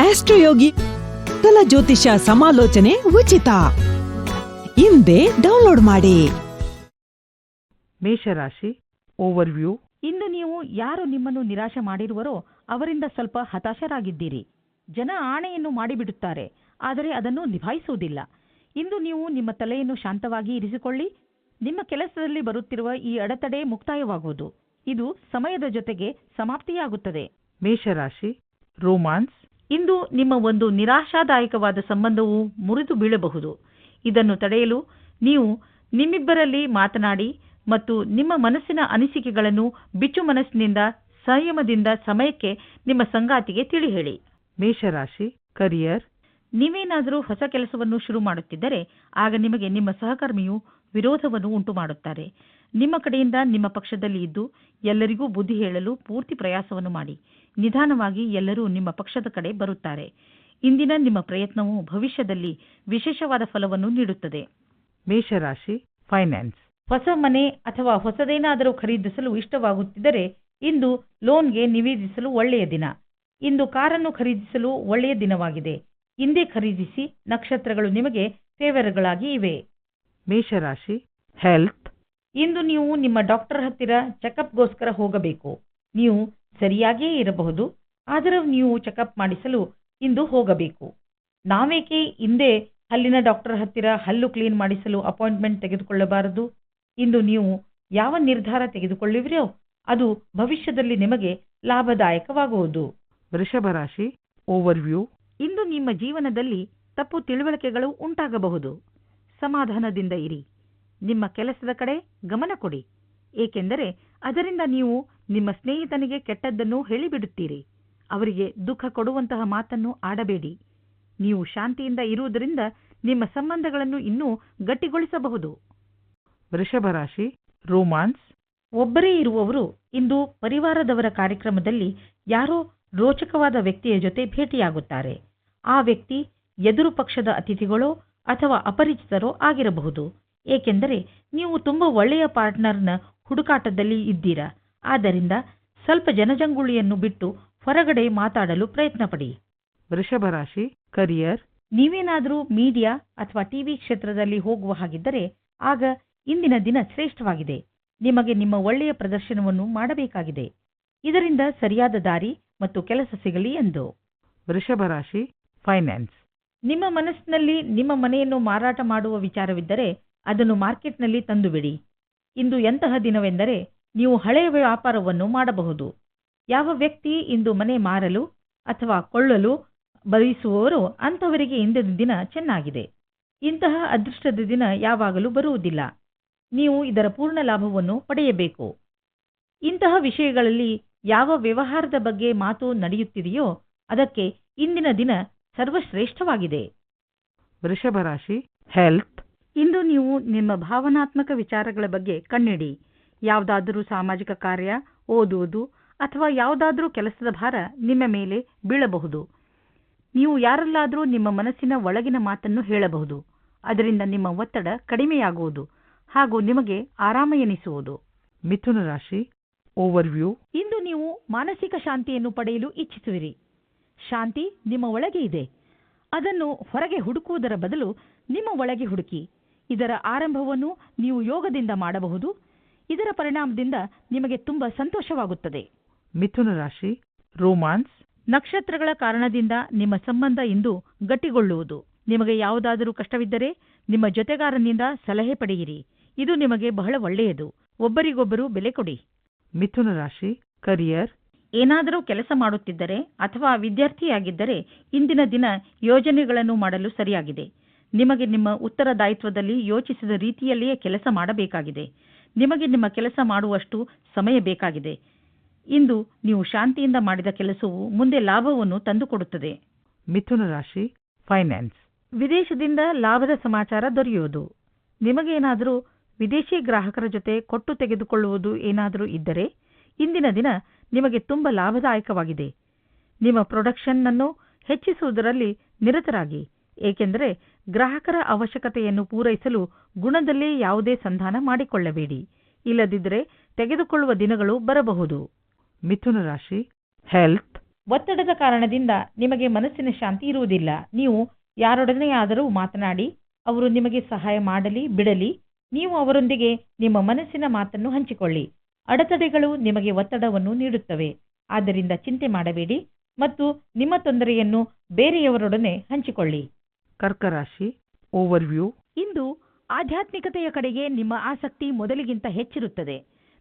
ಆಸ್ಟ್ರೋಯೋಗಿ ಕಲ ಜ್ಯೋತಿಷ ಸಮಾಲೋಚನೆ ಉಚಿತ. ಹಿಂದೆ ಡೌನ್ಲೋಡ್ ಮಾಡಿ. ಮೇಷರಾಶಿ ಓವರ್ವ್ಯೂ. ಇಂದು ನೀವು ಯಾರು ನಿಮ್ಮನ್ನು ನಿರಾಶೆ ಮಾಡಿರುವರೋ ಅವರಿಂದ ಸ್ವಲ್ಪ ಹತಾಶರಾಗಿದ್ದೀರಿ. ಜನ ಆಣೆಯನ್ನು ಮಾಡಿಬಿಡುತ್ತಾರೆ, ಆದರೆ ಅದನ್ನು ನಿಭಾಯಿಸುವುದಿಲ್ಲ. ಇಂದು ನೀವು ನಿಮ್ಮ ತಲೆಯನ್ನು ಶಾಂತವಾಗಿ ಇರಿಸಿಕೊಳ್ಳಿ. ನಿಮ್ಮ ಕೆಲಸದಲ್ಲಿ ಬರುತ್ತಿರುವ ಈ ಅಡೆತಡೆ ಮುಕ್ತಾಯವಾಗುವುದು. ಇದು ಸಮಯದ ಜೊತೆಗೆ ಸಮಾಪ್ತಿಯಾಗುತ್ತದೆ. ಮೇಷರಾಶಿ ರೋಮಾನ್ಸ್ ಇಂದು ನಿಮ್ಮ ಒಂದು ನಿರಾಶಾದಾಯಕವಾದ ಸಂಬಂಧವು ಮುರಿದು ಬೀಳಬಹುದು. ಇದನ್ನು ತಡೆಯಲು ನೀವು ನಿಮ್ಮಿಬ್ಬರಲ್ಲಿ ಮಾತನಾಡಿ ಮತ್ತು ನಿಮ್ಮ ಮನಸ್ಸಿನ ಅನಿಸಿಕೆಗಳನ್ನು ಬಿಚ್ಚು ಮನಸ್ಸಿನಿಂದ ಸಂಯಮದಿಂದ ಸಮಯಕ್ಕೆ ನಿಮ್ಮ ಸಂಗಾತಿಗೆ ತಿಳಿ ಹೇಳಿ ಮೇಷರಾಶಿ ಕರಿಯರ್. ನೀವೇನಾದರೂ ಹೊಸ ಕೆಲಸವನ್ನು ಶುರು ಮಾಡುತ್ತಿದ್ದರೆ ಆಗ ನಿಮಗೆ ನಿಮ್ಮ ಸಹಕರ್ಮಿಯು ವಿರೋಧವನ್ನು ಉಂಟು ಮಾಡುತ್ತಾರೆ ನಿಮ್ಮ ಕಡೆಯಿಂದ ನಿಮ್ಮ ಪಕ್ಷದಲ್ಲಿ ಇದ್ದು ಎಲ್ಲರಿಗೂ ಬುದ್ಧಿ ಹೇಳಲು ಪೂರ್ತಿ ಪ್ರಯಾಸವನ್ನು ಮಾಡಿ. ನಿಧಾನವಾಗಿ ಎಲ್ಲರೂ ನಿಮ್ಮ ಪಕ್ಷದ ಕಡೆ ಬರುತ್ತಾರೆ. ಇಂದಿನ ನಿಮ್ಮ ಪ್ರಯತ್ನವು ಭವಿಷ್ಯದಲ್ಲಿ ವಿಶೇಷವಾದ ಫಲವನ್ನು ನೀಡುತ್ತದೆ. ಮೇಷರಾಶಿ ಫೈನಾನ್ಸ್ ಹೊಸ ಮನೆ ಅಥವಾ ಹೊಸದೇನಾದರೂ ಖರೀದಿಸಲು ಇಷ್ಟವಾಗುತ್ತಿದ್ದರೆ ಇಂದು ಲೋನ್ಗೆ ನಿವೇದಿಸಲು ಒಳ್ಳೆಯ ದಿನ. ಇಂದು ಕಾರನ್ನು ಖರೀದಿಸಲು ಒಳ್ಳೆಯ ದಿನವಾಗಿದೆ. ಇಂದೇ ಖರೀದಿಸಿ ನಕ್ಷತ್ರಗಳು ನಿಮಗೆ ಫೇವರ್ಗಳಾಗಿ ಇವೆ. ಮೇಷರಾಶಿ ಹೆಲ್ತ್ ಇಂದು ನೀವು ನಿಮ್ಮ ಡಾಕ್ಟರ್ ಹತ್ತಿರ ಚೆಕಪ್ಗೋಸ್ಕರ ಹೋಗಬೇಕು. ನೀವು ಸರಿಯಾಗಿಯೇ ಇರಬಹುದು. ಆದರೂ ನೀವು ಚೆಕಪ್ ಮಾಡಿಸಲು ಇಂದು ಹೋಗಬೇಕು. ನಾವೇಕೆ ಹಿಂದೆ ಹಲ್ಲಿನ ಡಾಕ್ಟರ್ ಹತ್ತಿರ ಹಲ್ಲು ಕ್ಲೀನ್ ಮಾಡಿಸಲು ಅಪಾಯಿಂಟ್ಮೆಂಟ್ ತೆಗೆದುಕೊಳ್ಳಬಾರದು? ಇಂದು ನೀವು ಯಾವ ನಿರ್ಧಾರ ತೆಗೆದುಕೊಳ್ಳುವಿರೋ ಅದು ಭವಿಷ್ಯದಲ್ಲಿ ನಿಮಗೆ ಲಾಭದಾಯಕವಾಗುವುದು. ವೃಷಭ ರಾಶಿ ಓವರ್ವ್ಯೂ ಇಂದು ನಿಮ್ಮ ಜೀವನದಲ್ಲಿ ತಪ್ಪು ತಿಳುವಳಿಕೆಗಳು ಉಂಟಾಗಬಹುದು. ಸಮಾಧಾನದಿಂದ ಇರಿ. ನಿಮ್ಮ ಕೆಲಸದ ಕಡೆ ಗಮನ ಕೊಡಿ. ಏಕೆಂದರೆ ಅದರಿಂದ ನೀವು ನಿಮ್ಮ ಸ್ನೇಹಿತನಿಗೆ ಕೆಟ್ಟದ್ದನ್ನು ಹೇಳಿಬಿಡುತ್ತೀರಿ. ಅವರಿಗೆ ದುಃಖ ಕೊಡುವಂತಹ ಮಾತನ್ನು ಆಡಬೇಡಿ. ನೀವು ಶಾಂತಿಯಿಂದ ಇರುವುದರಿಂದ ನಿಮ್ಮ ಸಂಬಂಧಗಳನ್ನು ಇನ್ನೂ ಗಟ್ಟಿಗೊಳಿಸಬಹುದು. ವೃಷಭರಾಶಿ ರೋಮಾನ್ಸ್. ಒಬ್ಬರೇ ಇರುವವರು ಇಂದು ಪರಿವಾರದವರ ಕಾರ್ಯಕ್ರಮದಲ್ಲಿ ಯಾರೋ ರೋಚಕವಾದ ವ್ಯಕ್ತಿಯ ಜೊತೆ ಭೇಟಿಯಾಗುತ್ತಾರೆ. ಆ ವ್ಯಕ್ತಿ ಎದುರು ಪಕ್ಷದ ಅತಿಥಿಗಳೋ ಅಥವಾ ಅಪರಿಚಿತರೋ ಆಗಿರಬಹುದು. ಏಕೆಂದರೆ ನೀವು ತುಂಬ ಒಳ್ಳೆಯ ಪಾರ್ಟ್ನರ್ನ ಹುಡುಕಾಟದಲ್ಲಿ ಇದ್ದೀರಾ. ಆದ್ದರಿಂದ ಸ್ವಲ್ಪ ಜನಜಂಗುಳಿಯನ್ನು ಬಿಟ್ಟು ಹೊರಗಡೆ ಮಾತಾಡಲು ಪ್ರಯತ್ನಪಡಿ. ವೃಷಭ ರಾಶಿ ಕರಿಯರ್ ನೀವೇನಾದರೂ ಮೀಡಿಯಾ ಅಥವಾ ಟಿವಿ ಕ್ಷೇತ್ರದಲ್ಲಿ ಹೋಗುವ ಹಾಗಿದ್ದರೆ ಆಗ ಇಂದಿನ ದಿನ ಶ್ರೇಷ್ಠವಾಗಿದೆ. ನಿಮಗೆ ನಿಮ್ಮ ಒಳ್ಳೆಯ ಪ್ರದರ್ಶನವನ್ನು ಮಾಡಬೇಕಾಗಿದೆ. ಇದರಿಂದ ಸರಿಯಾದ ದಾರಿ ಮತ್ತು ಕೆಲಸ ಸಿಗಲಿ ಎಂದು. ವೃಷಭ ರಾಶಿ ಫೈನಾನ್ಸ್ ನಿಮ್ಮ ಮನಸ್ಸಿನಲ್ಲಿ ನಿಮ್ಮ ಮನೆಯನ್ನು ಮಾರಾಟ ಮಾಡುವ ವಿಚಾರವಿದ್ದರೆ ಅದನ್ನು ಮಾರ್ಕೆಟ್ನಲ್ಲಿ ತಂದುಬಿಡಿ. ಇಂದು ಎಂತಹ ದಿನವೆಂದರೆ ನೀವು ಹಳೆಯ ವ್ಯಾಪಾರವನ್ನು ಮಾಡಬಹುದು. ಯಾವ ವ್ಯಕ್ತಿ ಇಂದು ಮನೆ ಮಾರಲು ಅಥವಾ ಕೊಳ್ಳಲು ಬಯಸುವವರು ಅಂಥವರಿಗೆ ಇಂದಿನ ದಿನ ಚೆನ್ನಾಗಿದೆ. ಇಂತಹ ಅದೃಷ್ಟದ ದಿನ ಯಾವಾಗಲೂ ಬರುವುದಿಲ್ಲ. ನೀವು ಇದರ ಪೂರ್ಣ ಲಾಭವನ್ನು ಪಡೆಯಬೇಕು. ಇಂತಹ ವಿಷಯಗಳಲ್ಲಿ ಯಾವ ವ್ಯವಹಾರದ ಬಗ್ಗೆ ಮಾತು ನಡೆಯುತ್ತಿದೆಯೋ ಅದಕ್ಕೆ ಇಂದಿನ ದಿನ ಸರ್ವಶ್ರೇಷ್ಠವಾಗಿದೆ. ವೃಷಭ ರಾಶಿ ಹೆಲ್ತ್ ಇಂದು ನೀವು ನಿಮ್ಮ ಭಾವನಾತ್ಮಕ ವಿಚಾರಗಳ ಬಗ್ಗೆ ಕಣ್ಣಿಡಿ. ಯಾವುದಾದರೂ ಸಾಮಾಜಿಕ ಕಾರ್ಯ ಓದುವುದು ಅಥವಾ ಯಾವುದಾದರೂ ಕೆಲಸದ ಭಾರ ನಿಮ್ಮ ಮೇಲೆ ಬೀಳಬಹುದು. ನೀವು ಯಾರಲ್ಲಾದರೂ ನಿಮ್ಮ ಮನಸ್ಸಿನ ಒಳಗಿನ ಮಾತನ್ನು ಹೇಳಬಹುದು. ಅದರಿಂದ ನಿಮ್ಮ ಒತ್ತಡ ಕಡಿಮೆಯಾಗುವುದು ಹಾಗೂ ನಿಮಗೆ ಆರಾಮ ಎನಿಸುವುದು. ಮಿಥುನ ರಾಶಿ ಓವರ್ವ್ಯೂ ಇಂದು ನೀವು ಮಾನಸಿಕ ಶಾಂತಿಯನ್ನು ಪಡೆಯಲು ಇಚ್ಛಿಸುವಿರಿ. ಶಾಂತಿ ನಿಮ್ಮ ಒಳಗೆ ಇದೆ. ಅದನ್ನು ಹೊರಗೆ ಹುಡುಕುವುದರ ಬದಲು ನಿಮ್ಮ ಒಳಗೆ ಹುಡುಕಿ. ಇದರ ಆರಂಭವನ್ನು ನೀವು ಯೋಗದಿಂದ ಮಾಡಬಹುದು. ಇದರ ಪರಿಣಾಮದಿಂದ ನಿಮಗೆ ತುಂಬಾ ಸಂತೋಷವಾಗುತ್ತದೆ. ಮಿಥುನ ರಾಶಿ ರೋಮಾನ್ಸ್ ನಕ್ಷತ್ರಗಳ ಕಾರಣದಿಂದ ನಿಮ್ಮ ಸಂಬಂಧ ಇಂದು ಗಟ್ಟಿಗೊಳ್ಳುವುದು. ನಿಮಗೆ ಯಾವುದಾದರೂ ಕಷ್ಟವಿದ್ದರೆ ನಿಮ್ಮ ಜೊತೆಗಾರನಿಂದ ಸಲಹೆ ಪಡೆಯಿರಿ. ಇದು ನಿಮಗೆ ಬಹಳ ಒಳ್ಳೆಯದು. ಒಬ್ಬರಿಗೊಬ್ಬರು ಬೆಲೆ ಕೊಡಿ. ಮಿಥುನ ರಾಶಿ ಕರಿಯರ್ ಏನಾದರೂ ಕೆಲಸ ಮಾಡುತ್ತಿದ್ದರೆ ಅಥವಾ ವಿದ್ಯಾರ್ಥಿಯಾಗಿದ್ದರೆ ಇಂದಿನ ದಿನ ಯೋಜನೆಗಳನ್ನು ಮಾಡಲು ಸರಿಯಾಗಿದೆ. ನಿಮಗೆ ನಿಮ್ಮ ಉತ್ತರದಾಯಿತ್ವದಲ್ಲಿ ಯೋಚಿಸಿದ ರೀತಿಯಲ್ಲಿಯೇ ಕೆಲಸ ಮಾಡಬೇಕಾಗಿದೆ. ನಿಮಗೆ ನಿಮ್ಮ ಕೆಲಸ ಮಾಡುವಷ್ಟು ಸಮಯ ಬೇಕಾಗಿದೆ. ಇಂದು ನೀವು ಶಾಂತಿಯಿಂದ ಮಾಡಿದ ಕೆಲಸವು ಮುಂದೆ ಲಾಭವನ್ನು ತಂದುಕೊಡುತ್ತದೆ. ಮಿಥುನ ರಾಶಿ ಫೈನಾನ್ಸ್ ವಿದೇಶದಿಂದ ಲಾಭದ ಸಮಾಚಾರ ದೊರೆಯುವುದು. ನಿಮಗೇನಾದರೂ ವಿದೇಶಿ ಗ್ರಾಹಕರ ಜೊತೆ ಕೊಟ್ಟು ತೆಗೆದುಕೊಳ್ಳುವುದು ಏನಾದರೂ ಇದ್ದರೆ ಇಂದಿನ ದಿನ ನಿಮಗೆ ತುಂಬ ಲಾಭದಾಯಕವಾಗಿದೆ. ನಿಮ್ಮ ಪ್ರೊಡಕ್ಷನ್ ಅನ್ನು ಹೆಚ್ಚಿಸುವುದರಲ್ಲಿ ನಿರತರಾಗಿ. ಏಕೆಂದರೆ ಗ್ರಾಹಕರ ಅವಶ್ಯಕತೆಯನ್ನು ಪೂರೈಸಲು ಗುಣದಲ್ಲಿ ಯಾವುದೇ ಸಂಧಾನ ಮಾಡಿಕೊಳ್ಳಬೇಡಿ. ಇಲ್ಲದಿದ್ದರೆ ತೆಗೆದುಕೊಳ್ಳುವ ದಿನಗಳು ಬರಬಹುದು. ಮಿಥುನ ರಾಶಿ ಹೆಲ್ತ್ ಒತ್ತಡದ ಕಾರಣದಿಂದ ನಿಮಗೆ ಮನಸ್ಸಿನ ಶಾಂತಿ ಇರುವುದಿಲ್ಲ. ನೀವು ಯಾರೊಡನೆಯಾದರೂ ಮಾತನಾಡಿ, ಅವರು ನಿಮಗೆ ಸಹಾಯ ಮಾಡಲಿ, ಬಿಡಲಿ. ನೀವು ಅವರೊಂದಿಗೆ ನಿಮ್ಮ ಮನಸ್ಸಿನ ಮಾತನ್ನು ಹಂಚಿಕೊಳ್ಳಿ. ಅಡೆತಡೆಗಳು ನಿಮಗೆ ಒತ್ತಡವನ್ನು ನೀಡುತ್ತವೆ. ಆದ್ದರಿಂದ ಚಿಂತೆ ಮಾಡಬೇಡಿ ಮತ್ತು ನಿಮ್ಮ ತೊಂದರೆಯನ್ನು ಬೇರೆಯವರೊಡನೆ ಹಂಚಿಕೊಳ್ಳಿ. ಕರ್ಕ ರಾಶಿ ಓವರ್ವ್ಯೂ ಇಂದು ಆಧ್ಯಾತ್ಮಿಕತೆಯ ಕಡೆಗೆ ನಿಮ್ಮ ಆಸಕ್ತಿ ಮೊದಲಿಗಿಂತ ಹೆಚ್ಚಿರುತ್ತದೆ.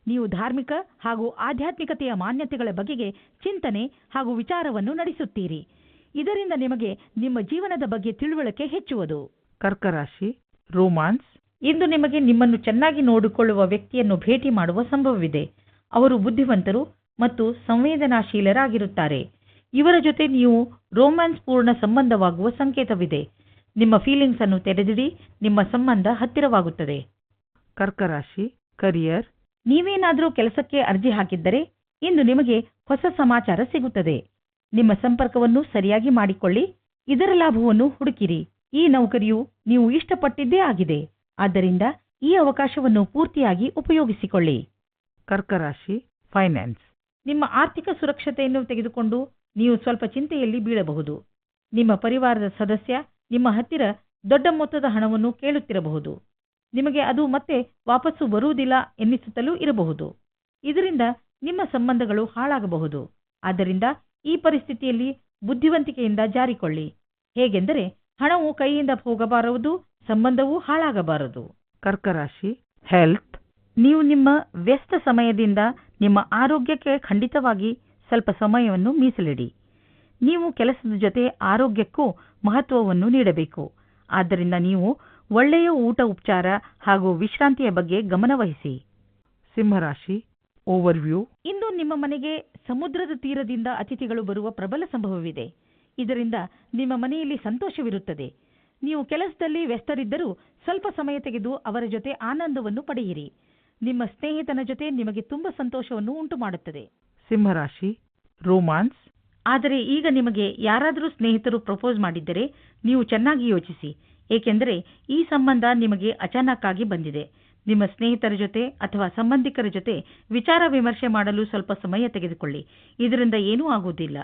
ನೀವು ಧಾರ್ಮಿಕ ಹಾಗೂ ಆಧ್ಯಾತ್ಮಿಕತೆಯ ಮಾನ್ಯತೆಗಳ ಬಗೆಗೆ ಚಿಂತನೆ ಹಾಗೂ ವಿಚಾರವನ್ನು ನಡೆಸುತ್ತೀರಿ. ಇದರಿಂದ ನಿಮಗೆ ನಿಮ್ಮ ಜೀವನದ ಬಗ್ಗೆ ತಿಳುವಳಿಕೆ ಹೆಚ್ಚುವುದು. ಕರ್ಕರಾಶಿ ರೋಮಾನ್ಸ್ ಇಂದು ನಿಮಗೆ ನಿಮ್ಮನ್ನು ಚೆನ್ನಾಗಿ ನೋಡಿಕೊಳ್ಳುವ ವ್ಯಕ್ತಿಯನ್ನು ಭೇಟಿ ಮಾಡುವ ಸಂಭವವಿದೆ. ಅವರು ಬುದ್ಧಿವಂತರು ಮತ್ತು ಸಂವೇದನಾಶೀಲರಾಗಿರುತ್ತಾರೆ. ಇವರ ಜೊತೆ ನೀವು ರೋಮ್ಯಾನ್ಸ್ ಪೂರ್ಣ ಸಂಬಂಧವಾಗುವ ಸಂಕೇತವಿದೆ. ನಿಮ್ಮ ಫೀಲಿಂಗ್ಸ್ ಅನ್ನು ತೆರೆದಿಡಿ ನಿಮ್ಮ ಸಂಬಂಧ ಹತ್ತಿರವಾಗುತ್ತದೆ. ಕರ್ಕರಾಶಿ ಕರಿಯರ್ ನೀವೇನಾದರೂ ಕೆಲಸಕ್ಕೆ ಅರ್ಜಿ ಹಾಕಿದ್ದರೆ ಇಂದು ನಿಮಗೆ ಹೊಸ ಸಮಾಚಾರ ಸಿಗುತ್ತದೆ. ನಿಮ್ಮ ಸಂಪರ್ಕವನ್ನು ಸರಿಯಾಗಿ ಮಾಡಿಕೊಳ್ಳಿ ಇದರ ಲಾಭವನ್ನು ಹುಡುಕಿರಿ. ಈ ನೌಕರಿಯು ನೀವು ಇಷ್ಟಪಟ್ಟಿದ್ದೇ ಆಗಿದೆ. ಆದ್ದರಿಂದ ಈ ಅವಕಾಶವನ್ನು ಪೂರ್ತಿಯಾಗಿ ಉಪಯೋಗಿಸಿಕೊಳ್ಳಿ. ಕರ್ಕರಾಶಿ ಫೈನಾನ್ಸ್ ನಿಮ್ಮ ಆರ್ಥಿಕ ಸುರಕ್ಷತೆಯನ್ನು ತೆಗೆದುಕೊಂಡು ನೀವು ಸ್ವಲ್ಪ ಚಿಂತೆಯಲ್ಲಿ ಬೀಳಬಹುದು. ನಿಮ್ಮ ಪರಿವಾರದ ಸದಸ್ಯ ನಿಮ್ಮ ಹತ್ತಿರ ದೊಡ್ಡ ಮೊತ್ತದ ಹಣವನ್ನು ಕೇಳುತ್ತಿರಬಹುದು. ನಿಮಗೆ ಅದು ಮತ್ತೆ ವಾಪಸ್ಸು ಬರುವುದಿಲ್ಲ ಎನ್ನಿಸುತ್ತಲೂ ಇರಬಹುದು. ಇದರಿಂದ ನಿಮ್ಮ ಸಂಬಂಧಗಳು ಹಾಳಾಗಬಹುದು. ಆದ್ದರಿಂದ ಈ ಪರಿಸ್ಥಿತಿಯಲ್ಲಿ ಬುದ್ಧಿವಂತಿಕೆಯಿಂದ ಜಾರಿಕೊಳ್ಳಿ. ಹೇಗೆಂದರೆ ಹಣವು ಕೈಯಿಂದ ಹೋಗಬಾರದು ಸಂಬಂಧವೂ ಹಾಳಾಗಬಾರದು. ಕರ್ಕರಾಶಿ ಹೆಲ್ತ್ ನೀವು ನಿಮ್ಮ ವ್ಯಸ್ತ ಸಮಯದಿಂದ ನಿಮ್ಮ ಆರೋಗ್ಯಕ್ಕೆ ಖಂಡಿತವಾಗಿ ಸ್ವಲ್ಪ ಸಮಯವನ್ನು ಮೀಸಲಿಡಿ. ನೀವು ಕೆಲಸದ ಜೊತೆ ಆರೋಗ್ಯಕ್ಕೂ ಮಹತ್ವವನ್ನು ನೀಡಬೇಕು. ಆದ್ದರಿಂದ ನೀವು ಒಳ್ಳೆಯ ಊಟ ಉಪಚಾರ ಹಾಗೂ ವಿಶ್ರಾಂತಿಯ ಬಗ್ಗೆ ಗಮನವಹಿಸಿ ಸಿಂಹರಾಶಿ ಓವರ್ವ್ಯೂ ಇಂದು ನಿಮ್ಮ ಮನೆಗೆ ಸಮುದ್ರದ ತೀರದಿಂದ ಅತಿಥಿಗಳು ಬರುವ ಪ್ರಬಲ ಸಂಭವವಿದೆ. ಇದರಿಂದ ನಿಮ್ಮ ಮನೆಯಲ್ಲಿ ಸಂತೋಷವಿರುತ್ತದೆ. ನೀವು ಕೆಲಸದಲ್ಲಿ ವ್ಯಸ್ತರಿದ್ದರೂ ಸ್ವಲ್ಪ ಸಮಯ ತೆಗೆದು ಅವರ ಜೊತೆ ಆನಂದವನ್ನು ಪಡೆಯಿರಿ. ನಿಮ್ಮ ಸ್ನೇಹಿತನ ಜೊತೆ ನಿಮಗೆ ತುಂಬಾ ಸಂತೋಷವನ್ನು ಉಂಟುಮಾಡುತ್ತದೆ. ಸಿಂಹರಾಶಿ ರೋಮಾನ್ಸ್ ಆದರೆ ಈಗ ನಿಮಗೆ ಯಾರಾದರೂ ಸ್ನೇಹಿತರು ಪ್ರಪೋಸ್ ಮಾಡಿದ್ದರೆ ನೀವು ಚೆನ್ನಾಗಿ ಯೋಚಿಸಿ. ಏಕೆಂದರೆ ಈ ಸಂಬಂಧ ನಿಮಗೆ ಅಚಾನಕ್ಕಾಗಿ ಬಂದಿದೆ. ನಿಮ್ಮ ಸ್ನೇಹಿತರ ಜೊತೆ ಅಥವಾ ಸಂಬಂಧಿಕರ ಜೊತೆ ವಿಚಾರ ವಿಮರ್ಶೆ ಮಾಡಲು ಸ್ವಲ್ಪ ಸಮಯ ತೆಗೆದುಕೊಳ್ಳಿ. ಇದರಿಂದ ಏನೂ ಆಗುವುದಿಲ್ಲ.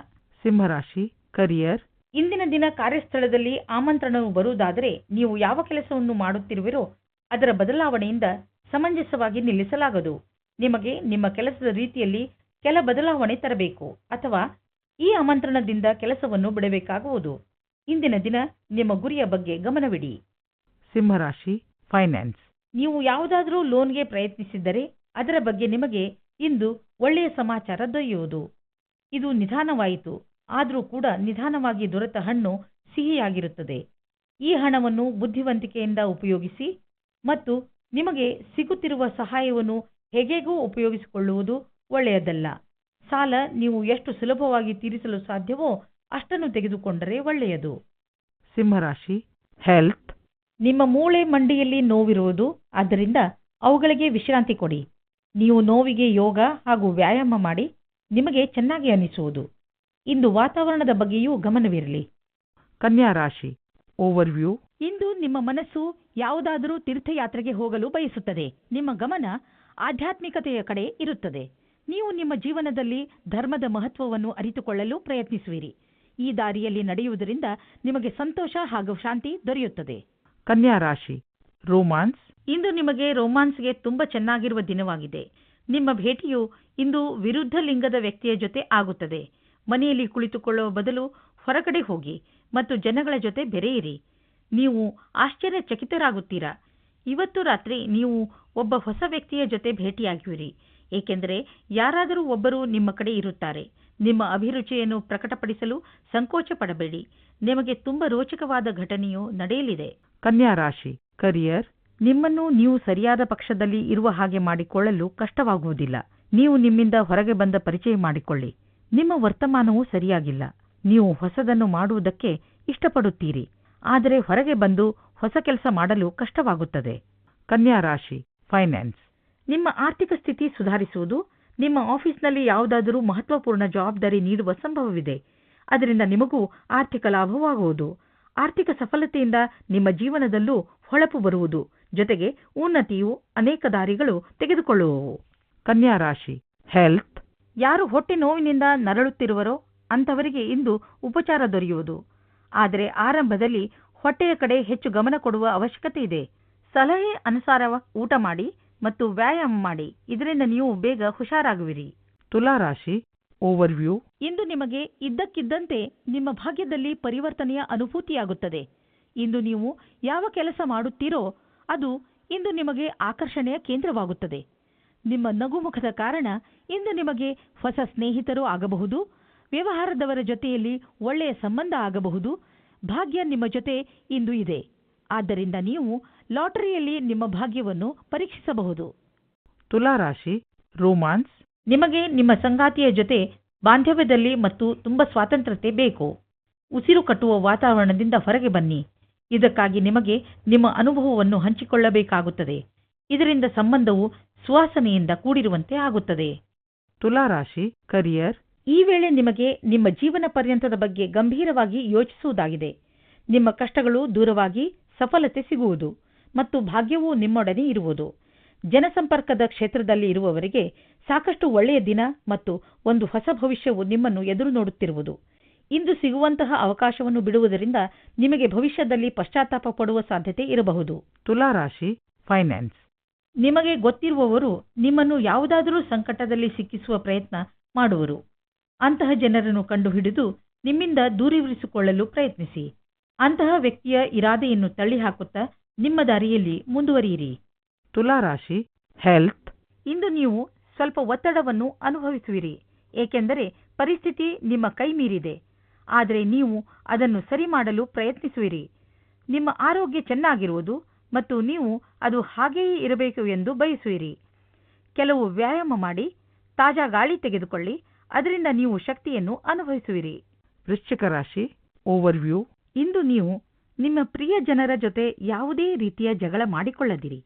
ಸಿಂಹರಾಶಿ ಕರಿಯರ್ ಇಂದಿನ ದಿನ ಕಾರ್ಯಸ್ಥಳದಲ್ಲಿ ಆಮಂತ್ರಣವು ಬರುವುದಾದರೆ ನೀವು ಯಾವ ಕೆಲಸವನ್ನು ಮಾಡುತ್ತಿರುವಿರೋ ಅದರ ಬದಲಾವಣೆಯಿಂದ ಸಮಂಜಸವಾಗಿ ನಿಲ್ಲಿಸಲಾಗದು. ನಿಮಗೆ ನಿಮ್ಮ ಕೆಲಸದ ರೀತಿಯಲ್ಲಿ ಕೆಲ ಬದಲಾವಣೆ ತರಬೇಕು ಅಥವಾ ಈ ಆಮಂತ್ರಣದಿಂದ ಕೆಲಸವನ್ನು ಬಿಡಬೇಕಾಗುವುದು. ಇಂದಿನ ದಿನ ನಿಮ್ಮ ಗುರಿಯ ಬಗ್ಗೆ ಗಮನವಿಡಿ. ಸಿಂಹರಾಶಿ ಫೈನಾನ್ಸ್ ನೀವು ಯಾವುದಾದರೂ ಲೋನ್ಗೆ ಪ್ರಯತ್ನಿಸಿದ್ದರೆ ಅದರ ಬಗ್ಗೆ ನಿಮಗೆ ಇಂದು ಒಳ್ಳೆಯ ಸಮಾಚಾರ ದೊರೆಯುವುದು. ಇದು ನಿಧಾನವಾಯಿತು ಆದರೂ ಕೂಡ ನಿಧಾನವಾಗಿ ದೊರೆತ ಹಣ್ಣು ಸಿಹಿಯಾಗಿರುತ್ತದೆ. ಈ ಹಣವನ್ನು ಬುದ್ಧಿವಂತಿಕೆಯಿಂದ ಉಪಯೋಗಿಸಿ ಮತ್ತು ನಿಮಗೆ ಸಿಗುತ್ತಿರುವ ಸಹಾಯವನ್ನು ಹೇಗೆಗೂ ಉಪಯೋಗಿಸಿಕೊಳ್ಳುವುದು ಒಳ್ಳೆಯದಲ್ಲ. ಸಾಲ ನೀವು ಎಷ್ಟು ಸುಲಭವಾಗಿ ತೀರಿಸಲು ಸಾಧ್ಯವೋ ಅಷ್ಟನ್ನು ತೆಗೆದುಕೊಂಡರೆ ಒಳ್ಳೆಯದು. ಸಿಂಹರಾಶಿ ಹೆಲ್ತ್ ನಿಮ್ಮ ಮೂಳೆ ಮಂಡಿಯಲ್ಲಿ ನೋವಿರುವುದು ಆದ್ದರಿಂದ ಅವುಗಳಿಗೆ ವಿಶ್ರಾಂತಿ ಕೊಡಿ. ನೀವು ನೋವಿಗೆ ಯೋಗ ಹಾಗೂ ವ್ಯಾಯಾಮ ಮಾಡಿ ನಿಮಗೆ ಚೆನ್ನಾಗಿ ಅನಿಸುವುದು. ಇಂದು ವಾತಾವರಣದ ಬಗ್ಗೆಯೂ ಗಮನವಿರಲಿ. ಕನ್ಯಾ ರಾಶಿ ಓವರ್ವ್ಯೂ ಇಂದು ನಿಮ್ಮ ಮನಸ್ಸು ಯಾವುದಾದರೂ ತೀರ್ಥಯಾತ್ರೆಗೆ ಹೋಗಲು ಬಯಸುತ್ತದೆ. ನಿಮ್ಮ ಗಮನ ಆಧ್ಯಾತ್ಮಿಕತೆಯ ಕಡೆ ಇರುತ್ತದೆ. ನೀವು ನಿಮ್ಮ ಜೀವನದಲ್ಲಿ ಧರ್ಮದ ಮಹತ್ವವನ್ನು ಅರಿತುಕೊಳ್ಳಲು ಪ್ರಯತ್ನಿಸುವಿರಿ. ಈ ದಾರಿಯಲ್ಲಿ ನಡೆಯುವುದರಿಂದ ನಿಮಗೆ ಸಂತೋಷ ಹಾಗೂ ಶಾಂತಿ ದೊರೆಯುತ್ತದೆ. ಕನ್ಯಾ ರಾಶಿ ರೋಮಾನ್ಸ್. ಇಂದು ನಿಮಗೆ ರೋಮಾನ್ಸ್ಗೆ ತುಂಬಾ ಚೆನ್ನಾಗಿರುವ ದಿನವಾಗಿದೆ. ನಿಮ್ಮ ಭೇಟಿಯು ಇಂದು ವಿರುದ್ಧ ಲಿಂಗದ ವ್ಯಕ್ತಿಯ ಜೊತೆ ಆಗುತ್ತದೆ. ಮನೆಯಲ್ಲಿ ಕುಳಿತುಕೊಳ್ಳುವ ಬದಲು ಹೊರಗಡೆ ಹೋಗಿ ಮತ್ತು ಜನಗಳ ಜೊತೆ ಬೆರೆಯಿರಿ. ನೀವು ಆಶ್ಚರ್ಯಚಕಿತರಾಗುತ್ತೀರಾ. ಇವತ್ತು ರಾತ್ರಿ ನೀವು ಒಬ್ಬ ಹೊಸ ವ್ಯಕ್ತಿಯ ಜೊತೆ ಭೇಟಿಯಾಗುವಿರಿ ಏಕೆಂದರೆ ಯಾರಾದರೂ ಒಬ್ಬರು ನಿಮ್ಮ ಕಡೆ ಇರುತ್ತಾರೆ. ನಿಮ್ಮ ಅಭಿರುಚಿಯನ್ನು ಪ್ರಕಟಪಡಿಸಲು ಸಂಕೋಚ ಪಡಬೇಡಿ ನಿಮಗೆ ತುಂಬಾ ರೋಚಕವಾದ ಘಟನೆಯು ನಡೆಯಲಿದೆ. ಕನ್ಯಾ ರಾಶಿ ಕರಿಯರ್ ನಿಮ್ಮನ್ನು ನೀವು ಸರಿಯಾದ ಪಕ್ಷದಲ್ಲಿ ಇರುವ ಹಾಗೆ ಮಾಡಿಕೊಳ್ಳಲು ಕಷ್ಟವಾಗುವುದಿಲ್ಲ. ನೀವು ನಿಮ್ಮಿಂದ ಹೊರಗೆ ಬಂದ ಪರಿಚಯ ಮಾಡಿಕೊಳ್ಳಿ. ನಿಮ್ಮ ವರ್ತಮಾನವು ಸರಿಯಾಗಿಲ್ಲ. ನೀವು ಹೊಸದನ್ನು ಮಾಡುವುದಕ್ಕೆ ಇಷ್ಟಪಡುತ್ತೀರಿ. ಆದರೆ ಹೊರಗೆ ಬಂದು ಹೊಸ ಕೆಲಸ ಮಾಡಲು ಕಷ್ಟವಾಗುತ್ತದೆ. ಕನ್ಯಾ ರಾಶಿ ಫೈನಾನ್ಸ್ ನಿಮ್ಮ ಆರ್ಥಿಕ ಸ್ಥಿತಿ ಸುಧಾರಿಸುವುದು ನಿಮ್ಮ ಆಫೀಸ್ನಲ್ಲಿ ಯಾವುದಾದರೂ ಮಹತ್ವಪೂರ್ಣ ಜವಾಬ್ದಾರಿ ನೀಡುವ ಸಂಭವವಿದೆ. ಅದರಿಂದ ನಿಮಗೂ ಆರ್ಥಿಕ ಲಾಭವಾಗುವುದು. ಆರ್ಥಿಕ ಸಫಲತೆಯಿಂದ ನಿಮ್ಮ ಜೀವನದಲ್ಲೂ ಹೊಳಪು ಬರುವುದು. ಜೊತೆಗೆ ಉನ್ನತಿಯು ಅನೇಕ ದಾರಿಗಳು ತೆಗೆದುಕೊಳ್ಳುವವು. ಕನ್ಯಾ ರಾಶಿ ಹೆಲ್ತ್. ಯಾರು ಹೊಟ್ಟೆ ನೋವಿನಿಂದ ನರಳುತ್ತಿರುವರೋ ಅಂಥವರಿಗೆ ಇಂದು ಉಪಚಾರ ದೊರೆಯುವುದು. ಆದರೆ ಆರಂಭದಲ್ಲಿ ಹೊಟ್ಟೆಯ ಕಡೆ ಹೆಚ್ಚು ಗಮನ ಕೊಡುವ ಅವಶ್ಯಕತೆ ಇದೆ. ಸಲಹೆ ಅನುಸಾರ ಊಟ ಮಾಡಿ ಮತ್ತು ವ್ಯಾಯಾಮ ಮಾಡಿ. ಇದರಿಂದ ನೀವು ಬೇಗ ಹುಷಾರಾಗುವಿರಿ. ತುಲಾ ರಾಶಿ ಓವರ್ವ್ಯೂ ಇಂದು ನಿಮಗೆ ಇದ್ದಕ್ಕಿದ್ದಂತೆ ನಿಮ್ಮ ಭಾಗ್ಯದಲ್ಲಿ ಪರಿವರ್ತನೆಯ ಅನುಭೂತಿಯಾಗುತ್ತದೆ. ಇಂದು ನೀವು ಯಾವ ಕೆಲಸ ಮಾಡುತ್ತೀರೋ ಅದು ಇಂದು ನಿಮಗೆ ಆಕರ್ಷಣೆಯ ಕೇಂದ್ರವಾಗುತ್ತದೆ. ನಿಮ್ಮ ನಗುಮುಖದ ಕಾರಣ ಇಂದು ನಿಮಗೆ ಹೊಸ ಸ್ನೇಹಿತರು ಆಗಬಹುದು ವ್ಯವಹಾರದವರ ಜೊತೆಯಲ್ಲಿ ಒಳ್ಳೆಯ ಸಂಬಂಧ ಆಗಬಹುದು ಭಾಗ್ಯ ನಿಮ್ಮ ಜೊತೆ ಇಂದು ಇದೆ. ಆದ್ದರಿಂದ ನೀವು ಲಾಟರಿಯಲ್ಲಿ ನಿಮ್ಮ ಭಾಗ್ಯವನ್ನು ಪರೀಕ್ಷಿಸಬಹುದು. ತುಲಾ ರಾಶಿ ರೋಮಾನ್ಸ್. ನಿಮಗೆ ನಿಮ್ಮ ಸಂಗಾತಿಯ ಜೊತೆ ಬಾಂಧವ್ಯದಲ್ಲಿ ಮತ್ತು ತುಂಬ ಸ್ವಾತಂತ್ರ್ಯತೆ ಬೇಕು. ಉಸಿರು ಕಟ್ಟುವ ವಾತಾವರಣದಿಂದ ಹೊರಗೆ ಬನ್ನಿ. ಇದಕ್ಕಾಗಿ ನಿಮಗೆ ನಿಮ್ಮ ಅನುಭವವನ್ನು ಹಂಚಿಕೊಳ್ಳಬೇಕಾಗುತ್ತದೆ. ಇದರಿಂದ ಸಂಬಂಧವು ಸುವಾಸನೆಯಿಂದ ಕೂಡಿರುವಂತೆ ಆಗುತ್ತದೆ. ತುಲಾ ರಾಶಿ ಕರಿಯರ್ ಈ ವೇಳೆ ನಿಮಗೆ ನಿಮ್ಮ ಜೀವನ ಪರ್ಯಂತದ ಬಗ್ಗೆ ಗಂಭೀರವಾಗಿ ಯೋಚಿಸುವುದಾಗಿದೆ. ನಿಮ್ಮ ಕಷ್ಟಗಳು ದೂರವಾಗಿ ಸಫಲತೆ ಸಿಗುವುದು. ಮತ್ತು ಭಾಗ್ಯವೂ ನಿಮ್ಮೊಡನೆ ಇರುವುದು. ಜನಸಂಪರ್ಕದ ಕ್ಷೇತ್ರದಲ್ಲಿ ಇರುವವರಿಗೆ ಸಾಕಷ್ಟು ಒಳ್ಳೆಯ ದಿನ ಮತ್ತು ಒಂದು ಹೊಸ ಭವಿಷ್ಯವು ನಿಮ್ಮನ್ನು ಎದುರು ನೋಡುತ್ತಿರುವುದು. ಇಂದು ಸಿಗುವಂತಹ ಅವಕಾಶವನ್ನು ಬಿಡುವುದರಿಂದ ನಿಮಗೆ ಭವಿಷ್ಯದಲ್ಲಿ ಪಶ್ಚಾತ್ತಾಪ ಪಡುವ ಸಾಧ್ಯತೆ ಇರಬಹುದು. ತುಲಾ ರಾಶಿ ಫೈನಾನ್ಸ್ ನಿಮಗೆ ಗೊತ್ತಿರುವವರು ನಿಮ್ಮನ್ನು ಯಾವುದಾದರೂ ಸಂಕಟದಲ್ಲಿ ಸಿಕ್ಕಿಸುವ ಪ್ರಯತ್ನ ಮಾಡುವರು. ಅಂತಹ ಜನರನ್ನು ಕಂಡುಹಿಡಿದು ನಿಮ್ಮಿಂದ ದೂರವಿರಿಸಿಕೊಳ್ಳಲು ಪ್ರಯತ್ನಿಸಿ. ಅಂತಹ ವ್ಯಕ್ತಿಯ ಇರಾದೆಯನ್ನು ತಳ್ಳಿಹಾಕುತ್ತಾ ನಿಮ್ಮ ದಾರಿಯಲ್ಲಿ ಮುಂದುವರಿಯಿರಿ. ತುಲಾ ರಾಶಿ ಹೆಲ್ತ್ ಇಂದು ನೀವು ಸ್ವಲ್ಪ ಒತ್ತಡವನ್ನು ಅನುಭವಿಸುವಿರಿ ಏಕೆಂದರೆ ಪರಿಸ್ಥಿತಿ ನಿಮ್ಮ ಕೈ ಮೀರಿದೆ. ಆದರೆ ನೀವು ಅದನ್ನು ಸರಿ ಮಾಡಲು ಪ್ರಯತ್ನಿಸುವಿರಿ. ನಿಮ್ಮ ಆರೋಗ್ಯ ಚೆನ್ನಾಗಿರುವುದು ಮತ್ತು ನೀವು ಅದು ಹಾಗೆಯೇ ಇರಬೇಕು ಎಂದು ಬಯಸುವಿರಿ. ಕೆಲವು ವ್ಯಾಯಾಮ ಮಾಡಿ ತಾಜಾ ಗಾಳಿ ತೆಗೆದುಕೊಳ್ಳಿ ಅದರಿಂದ ನೀವು ಶಕ್ತಿಯನ್ನು ಅನುಭವಿಸುವಿರಿ. ವೃಶ್ಚಿಕ ರಾಶಿ ಓವರ್ವ್ಯೂ ಇಂದು ನೀವು ನಿಮ್ಮ ಪ್ರಿಯ ಜನರ ಜೊತೆ ಯಾವುದೇ ರೀತಿಯ ಜಗಳ ಮಾಡಿಕೊಳ್ಳದಿರಿ.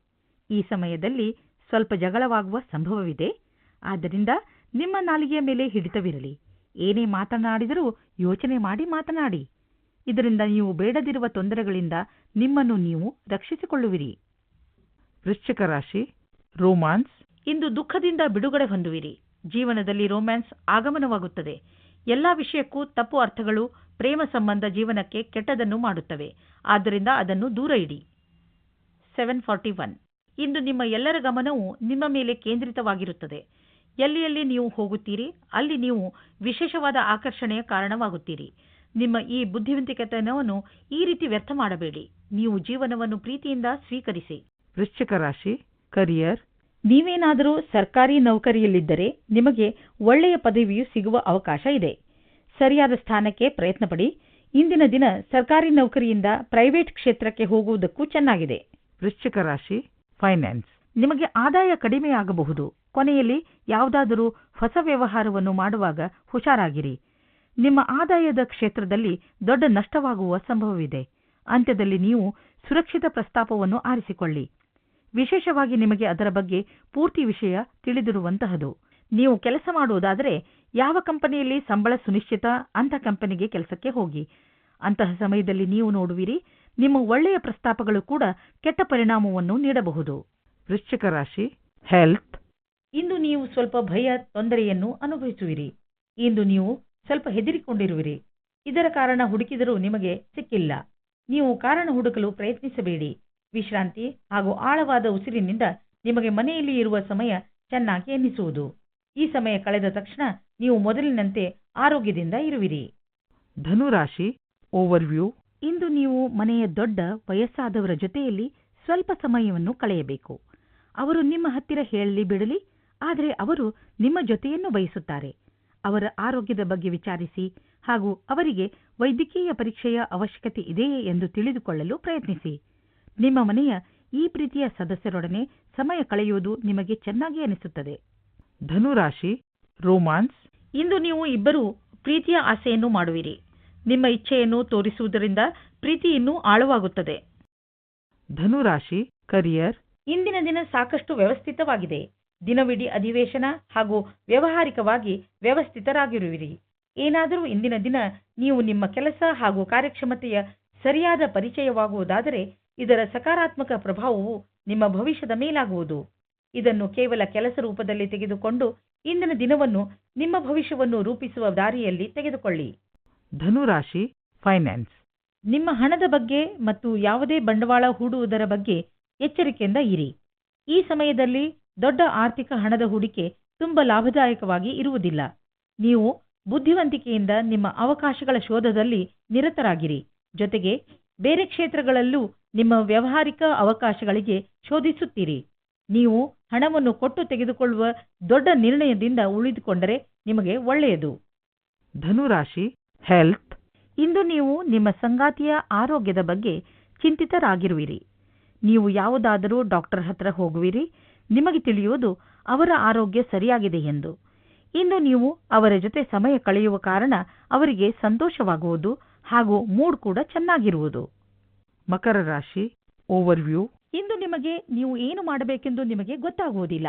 ಈ ಸಮಯದಲ್ಲಿ ಸ್ವಲ್ಪ ಜಗಳವಾಗುವ ಸಂಭವವಿದೆ. ಆದ್ದರಿಂದ ನಿಮ್ಮ ನಾಲಿಗೆಯ ಮೇಲೆ ಹಿಡಿತವಿರಲಿ. ಏನೇ ಮಾತನಾಡಿದರೂ ಯೋಚನೆ ಮಾಡಿ ಮಾತನಾಡಿ. ಇದರಿಂದ ನೀವು ಬೇಡದಿರುವ ತೊಂದರೆಗಳಿಂದ ನಿಮ್ಮನ್ನು ನೀವು ರಕ್ಷಿಸಿಕೊಳ್ಳುವಿರಿ. ವೃಶ್ಚಿಕ ರಾಶಿ ರೋಮ್ಯಾನ್ಸ್ ಇಂದು ದುಃಖದಿಂದ ಬಿಡುಗಡೆ ಹೊಂದುವಿರಿ. ಜೀವನದಲ್ಲಿ ರೋಮ್ಯಾನ್ಸ್ ಆಗಮನವಾಗುತ್ತದೆ. ಎಲ್ಲಾ ವಿಷಯಕ್ಕೂ ತಪ್ಪು ಅರ್ಥಗಳು ಪ್ರೇಮ ಸಂಬಂಧ ಜೀವನಕ್ಕೆ ಕೆಟ್ಟದನ್ನು ಮಾಡುತ್ತವೆ. ಆದ್ದರಿಂದ ಅದನ್ನು ದೂರ ಇಡಿ. ಸೆವೆನ್ ಫಾರ್ಟಿ ಒನ್ ಇಂದು ನಿಮ್ಮ ಎಲ್ಲರ ಗಮನವು ನಿಮ್ಮ ಮೇಲೆ ಕೇಂದ್ರಿತವಾಗಿರುತ್ತದೆ. ಎಲ್ಲಿ ಎಲ್ಲಿ ನೀವು ಹೋಗುತ್ತೀರಿ ಅಲ್ಲಿ ನೀವು ವಿಶೇಷವಾದ ಆಕರ್ಷಣೆಯ ಕಾರಣವಾಗುತ್ತೀರಿ. ನಿಮ್ಮ ಈ ಬುದ್ಧಿವಂತಿಕೆತನವನ್ನು ಈ ರೀತಿ ವ್ಯರ್ಥ ಮಾಡಬೇಡಿ. ನೀವು ಜೀವನವನ್ನು ಪ್ರೀತಿಯಿಂದ ಸ್ವೀಕರಿಸಿ. ವೃಶ್ಚಿಕ ರಾಶಿ ಕರಿಯರ್ ನೀವೇನಾದರೂ ಸರ್ಕಾರಿ ನೌಕರಿಯಲ್ಲಿದ್ದರೆ ನಿಮಗೆ ಒಳ್ಳೆಯ ಪದವಿಯು ಸಿಗುವ ಅವಕಾಶ ಇದೆ. ಸರಿಯಾದ ಸ್ಥಾನಕ್ಕೆ ಪ್ರಯತ್ನಪಡಿ. ಇಂದಿನ ದಿನ ಸರ್ಕಾರಿ ನೌಕರಿಯಿಂದ ಪ್ರೈವೇಟ್ ಕ್ಷೇತ್ರಕ್ಕೆ ಹೋಗುವುದಕ್ಕೂ ಚೆನ್ನಾಗಿದೆ. ವೃಶ್ಚಿಕ ರಾಶಿ, ಫೈನಾನ್ಸ್. ನಿಮಗೆ ಆದಾಯ ಕಡಿಮೆಯಾಗಬಹುದು ಕೊನೆಯಲ್ಲಿ ಯಾವುದಾದರೂ ಹೊಸ ವ್ಯವಹಾರವನ್ನು ಮಾಡುವಾಗ ಹುಷಾರಾಗಿರಿ. ನಿಮ್ಮ ಆದಾಯದ ಕ್ಷೇತ್ರದಲ್ಲಿ ದೊಡ್ಡ ನಷ್ಟವಾಗುವ ಸಂಭವವಿದೆ. ಅಂತ್ಯದಲ್ಲಿ ನೀವು ಸುರಕ್ಷಿತ ಪ್ರಸ್ತಾಪವನ್ನು ಆರಿಸಿಕೊಳ್ಳಿ. ವಿಶೇಷವಾಗಿ ನಿಮಗೆ ಅದರ ಬಗ್ಗೆ ಪೂರ್ತಿ ವಿಷಯ ತಿಳಿದಿರುವಂತಹದು. ನೀವು ಕೆಲಸ ಮಾಡುವುದಾದರೆ ಯಾವ ಕಂಪನಿಯಲ್ಲಿ ಸಂಬಳ ಸುನಿಶ್ಚಿತ ಅಂಥ ಕಂಪನಿಗೆ ಕೆಲಸಕ್ಕೆ ಹೋಗಿ. ಅಂತಹ ಸಮಯದಲ್ಲಿ ನೀವು ನೋಡುವಿರಿ ನಿಮ್ಮ ಒಳ್ಳೆಯ ಪ್ರಸ್ತಾಪಗಳು ಕೂಡ ಕೆಟ್ಟ ಪರಿಣಾಮವನ್ನು ನೀಡಬಹುದು. ವೃಶ್ಚಿಕ ರಾಶಿ ಹೆಲ್ತ್ ಇಂದು ನೀವು ಸ್ವಲ್ಪ ಭಯ ತೊಂದರೆಯನ್ನು ಅನುಭವಿಸುವಿರಿ. ಇಂದು ನೀವು ಸ್ವಲ್ಪ ಹೆದರಿಕೊಂಡಿರುವಿರಿ. ಇದರ ಕಾರಣ ಹುಡುಕಿದರೂ ನಿಮಗೆ ಸಿಕ್ಕಿಲ್ಲ. ನೀವು ಕಾರಣ ಹುಡುಕಲು ಪ್ರಯತ್ನಿಸಬೇಡಿ. ವಿಶ್ರಾಂತಿ ಹಾಗೂ ಆಳವಾದ ಉಸಿರಿನಿಂದ ನಿಮಗೆ ಮನೆಯಲ್ಲಿ ಇರುವ ಸಮಯ ಚೆನ್ನಾಗಿ ಎನ್ನಿಸುವುದು. ಈ ಸಮಯ ಕಳೆದ ತಕ್ಷಣ ನೀವು ಮೊದಲಿನಂತೆ ಆರೋಗ್ಯದಿಂದ ಇರುವಿರಿ. ಧನುರಾಶಿ ಓವರ್ವ್ಯೂ ಇಂದು ನೀವು ಮನೆಯ ದೊಡ್ಡ ವಯಸ್ಸಾದವರ ಜೊತೆಯಲ್ಲಿ ಸ್ವಲ್ಪ ಸಮಯವನ್ನು ಕಳೆಯಬೇಕು. ಅವರು ನಿಮ್ಮ ಹತ್ತಿರ ಹೇಳಲಿ ಬಿಡಲಿ ಆದರೆ ಅವರು ನಿಮ್ಮ ಜೊತೆಯನ್ನು ಬಯಸುತ್ತಾರೆ. ಅವರ ಆರೋಗ್ಯದ ಬಗ್ಗೆ ವಿಚಾರಿಸಿ ಹಾಗೂ ಅವರಿಗೆ ವೈದ್ಯಕೀಯ ಪರೀಕ್ಷೆಯ ಅವಶ್ಯಕತೆ ಇದೆಯೇ ಎಂದು ತಿಳಿದುಕೊಳ್ಳಲು ಪ್ರಯತ್ನಿಸಿ. ನಿಮ್ಮ ಮನೆಯ ಈ ಪ್ರೀತಿಯ ಸದಸ್ಯರೊಡನೆ ಸಮಯ ಕಳೆಯುವುದು ನಿಮಗೆ ಚೆನ್ನಾಗಿ ಅನಿಸುತ್ತದೆ. ಧನು ರಾಶಿ ರೋಮಾನ್ಸ್. ಇಂದು ನೀವು ಇಬ್ಬರು ಪ್ರೀತಿಯ ಆಸೆಯನ್ನು ಮಾಡುವಿರಿ. ನಿಮ್ಮ ಇಚ್ಛೆಯನ್ನು ತೋರಿಸುವುದರಿಂದ ಪ್ರೀತಿ ಇನ್ನೂ ಆಳವಾಗುತ್ತದೆ. ಧನುರಾಶಿ ಕರಿಯರ್. ಇಂದಿನ ದಿನ ಸಾಕಷ್ಟು ವ್ಯವಸ್ಥಿತವಾಗಿದೆ. ದಿನವಿಡೀ ಅಧಿವೇಶನ ಹಾಗೂ ವ್ಯವಹಾರಿಕವಾಗಿ ವ್ಯವಸ್ಥಿತರಾಗಿರುವಿರಿ. ಏನಾದರೂ ಇಂದಿನ ದಿನ ನೀವು ನಿಮ್ಮ ಕೆಲಸ ಹಾಗೂ ಕಾರ್ಯಕ್ಷಮತೆಯ ಸರಿಯಾದ ಪರಿಚಯವಾಗುವುದಾದರೆ ಇದರ ಸಕಾರಾತ್ಮಕ ಪ್ರಭಾವವು ನಿಮ್ಮ ಭವಿಷ್ಯದ ಮೇಲಾಗುವುದು. ಇದನ್ನು ಕೇವಲ ಕೆಲಸ ರೂಪದಲ್ಲಿ ತೆಗೆದುಕೊಂಡು ಇಂದಿನ ದಿನವನ್ನು ನಿಮ್ಮ ಭವಿಷ್ಯವನ್ನು ರೂಪಿಸುವ ದಾರಿಯಲ್ಲಿ ತೆಗೆದುಕೊಳ್ಳಿ. ಧನುರಾಶಿ ಫೈನಾನ್ಸ್ ನಿಮ್ಮ ಹಣದ ಬಗ್ಗೆ ಮತ್ತು ಯಾವುದೇ ಬಂಡವಾಳ ಹೂಡುವುದರ ಬಗ್ಗೆ ಎಚ್ಚರಿಕೆಯಿಂದ ಇರಿ. ಈ ಸಮಯದಲ್ಲಿ ದೊಡ್ಡ ಆರ್ಥಿಕ ಹಣದ ಹೂಡಿಕೆ ತುಂಬ ಲಾಭದಾಯಕವಾಗಿ ಇರುವುದಿಲ್ಲ. ನೀವು ಬುದ್ಧಿವಂತಿಕೆಯಿಂದ ನಿಮ್ಮ ಅವಕಾಶಗಳ ಶೋಧದಲ್ಲಿ ನಿರತರಾಗಿರಿ. ಜೊತೆಗೆ ಬೇರೆ ಕ್ಷೇತ್ರಗಳಲ್ಲೂ ನಿಮ್ಮ ವ್ಯಾವಹಾರಿಕ ಅವಕಾಶಗಳಿಗೆ ಶೋಧಿಸುತ್ತೀರಿ. ನೀವು ಹಣವನ್ನು ಕೊಟ್ಟು ತೆಗೆದುಕೊಳ್ಳುವ ದೊಡ್ಡ ನಿರ್ಣಯದಿಂದ ಉಳಿದುಕೊಂಡರೆ ನಿಮಗೆ ಒಳ್ಳೆಯದು. ಧನುರಾಶಿ ಹೆಲ್ತ್ ಇಂದು ನೀವು ನಿಮ್ಮ ಸಂಗಾತಿಯ ಆರೋಗ್ಯದ ಬಗ್ಗೆ ಚಿಂತಿತರಾಗಿರುವಿರಿ. ನೀವು ಯಾವುದಾದರೂ ಡಾಕ್ಟರ್ ಹತ್ರ ಹೋಗುವಿರಿ. ನಿಮಗೆ ತಿಳಿಯುವುದು ಅವರ ಆರೋಗ್ಯ ಸರಿಯಾಗಿದೆ ಎಂದು. ಇಂದು ನೀವು ಅವರ ಜೊತೆ ಸಮಯ ಕಳೆಯುವ ಕಾರಣ ಅವರಿಗೆ ಸಂತೋಷವಾಗುವುದು ಹಾಗೂ ಮೂಡ್ ಕೂಡ ಚೆನ್ನಾಗಿರುವುದು. ಮಕರ ರಾಶಿ ಓವರ್ವ್ಯೂ ಇಂದು ನಿಮಗೆ ನೀವು ಏನು ಮಾಡಬೇಕೆಂದು ನಿಮಗೆ ಗೊತ್ತಾಗುವುದಿಲ್ಲ.